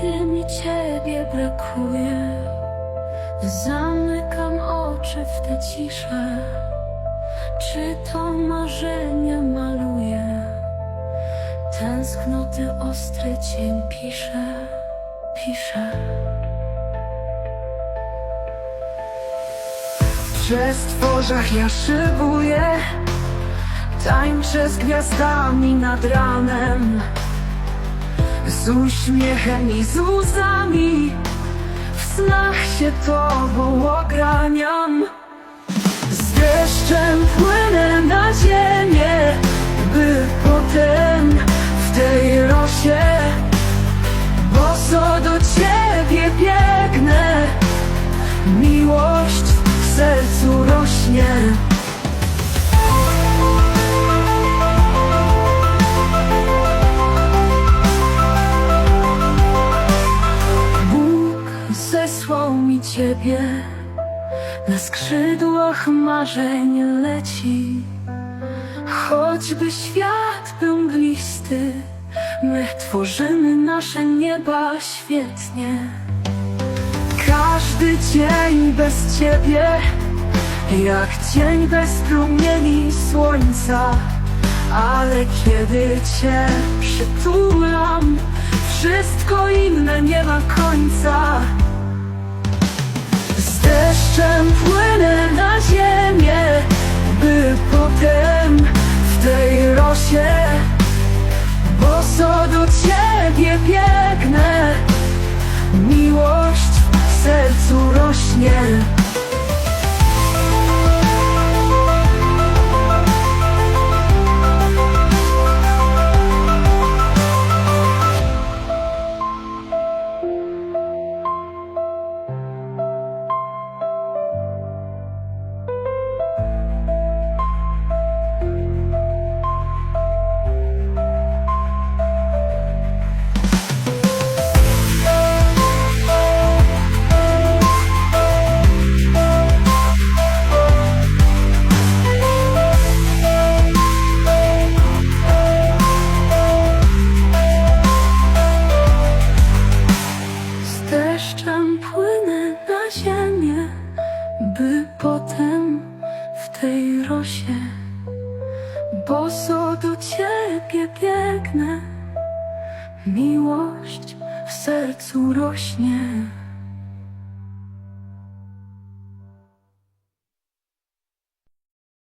kiedy mi ciebie brakuje Zamykam oczy w tę ciszę. Czy to marzenie maluje? Tęsknoty ostry cień pisze, pisze. Przez tworzach ja szybuję Tańczę z gwiazdami nad ranem Z uśmiechem i z łzami. W snach się tobą ograniam Z deszczem płynę na ziemię By potem w tej rosie Boso do ciebie biegnę. Miłość w sercu zesłał mi ciebie. Na skrzydłach marzeń leci. Choćby świat był mglisty My tworzymy nasze nieba świetnie. Każdy dzień bez ciebie Jak dzień bez promieni słońca. Ale kiedy cię przytulam Wszystko inne nie ma końca deszczem płynę na ziemię By potem w tej rosie Boso do ciebie biegnę tej rosie Boso do ciebie biegnę Miłość w sercu rośnie